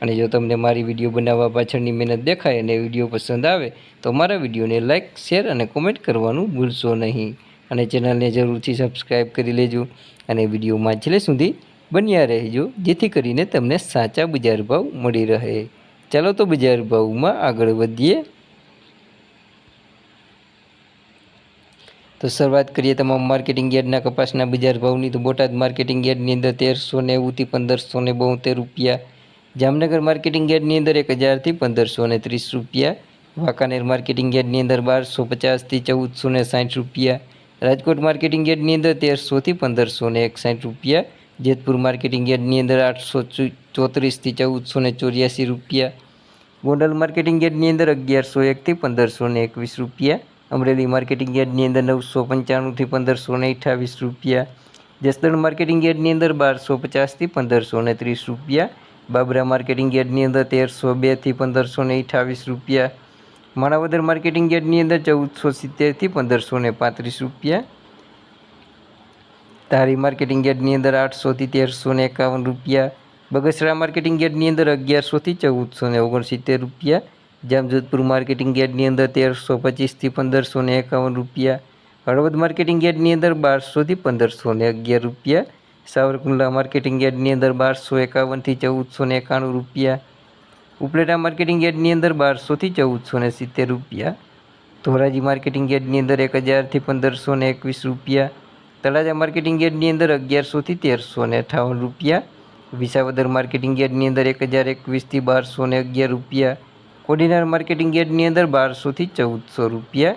અને જો તમને મારી વીડિયો બનાવવા પાછળની મહેનત દેખાય અને વીડિયો પસંદ આવે, તો મારા વિડીયોને લાઇક શેર અને કોમેન્ટ કરવાનું ભૂલશો નહીં. અને ચેનલને જરૂરથી સબસ્ક્રાઈબ કરી લેજો અને વિડીયોમાં છેલ્લે સુધી બન્યા રહેજો, જેથી કરીને તમને સાચા બજાર ભાવ મળી રહે. ચાલો તો બજાર ભાવમાં આગળ વધીએ. તો શરૂઆત કરીએ તમામ માર્કેટિંગ યાર્ડના કપાસના બજાર ભાવની. તો બોટાદ માર્કેટિંગ યાર્ડની અંદર તેરસો નેવુંથી પંદરસો ને બોતેર રૂપિયા જામનગર માર્કેટિંગ યાર્ડની અંદર એક હજારથી પંદરસો ને ત્રીસ રૂપિયા, વાંકાનેર માર્કેટિંગ યાર્ડની અંદર બારસો પચાસથી ચૌદસો ને સાઠ રૂપિયા, રાજકોટ માર્કેટિંગ યાર્ડની અંદર તેરસોથી પંદરસો ને એકસાઠ રૂપિયા, જેતપુર માર્કેટિંગ યાર્ડની અંદર આઠસો ચોત્રીસથી ચૌદસો ને ચોર્યાસી રૂપિયા, ગોંડલ માર્કેટિંગ યાર્ડની અંદર અગિયારસો એકથી પંદરસો ને એકવીસ રૂપિયા, અમરેલી માર્કેટિંગ યાર્ડની અંદર નવસો પંચાણુંથી પંદરસો ને અઠ્ઠાવીસ રૂપિયા, જસદણ માર્કેટિંગ યાર્ડની અંદર બારસો પચાસથી પંદરસો ને ત્રીસ રૂપિયા બાબરા માર્કેટિંગ યાર્ડની અંદર તેરસો બેથી પંદરસો ને અઠાવીસ રૂપિયા. માણાવદર માર્કેટિંગ યાર્ડની અંદર ચૌદસો સિત્તેરથી પંદરસો ને પાંત્રીસ રૂપિયા. ધારી માર્કેટિંગ યાર્ડની અંદર આઠસોથી તેરસો ને એકાવન રૂપિયા. બગસરા માર્કેટિંગ યાર્ડની અંદર અગિયારસોથી ચૌદસો ને ઓગણસિત્તેર રૂપિયા. જામજોધપુર માર્કેટિંગ યાર્ડની અંદર તેરસો પચીસથી પંદરસો ને એકાવન રૂપિયા. હળવદ માર્કેટિંગ યાર્ડની અંદર બારસોથી પંદરસો ને અગિયાર રૂપિયા. સાવરકુંડલા માર્કેટિંગ યાર્ડની અંદર બારસો એકાવનથી ચૌદસો ને એકાણું રૂપિયા. ઉપલેટા માર્કેટિંગ યાર્ડની અંદર બારસોથી ચૌદસો ને સિત્તેર રૂપિયા. ધોરાજી માર્કેટિંગ યાર્ડની અંદર એક હજારથી પંદરસો ને એકવીસ રૂપિયા. તળાજા માર્કેટિંગ યાર્ડની અંદર અગિયારસોથી તેરસો ને અઠાવન રૂપિયા. વિસાવદર માર્કેટિંગ યાર્ડની અંદર એક હજાર એકવીસથી બારસો ને અગિયાર રૂપિયા. કોડીનાર માર્કેટિંગ યાર્ડની અંદર બારસોથી ચૌદસો રૂપિયા.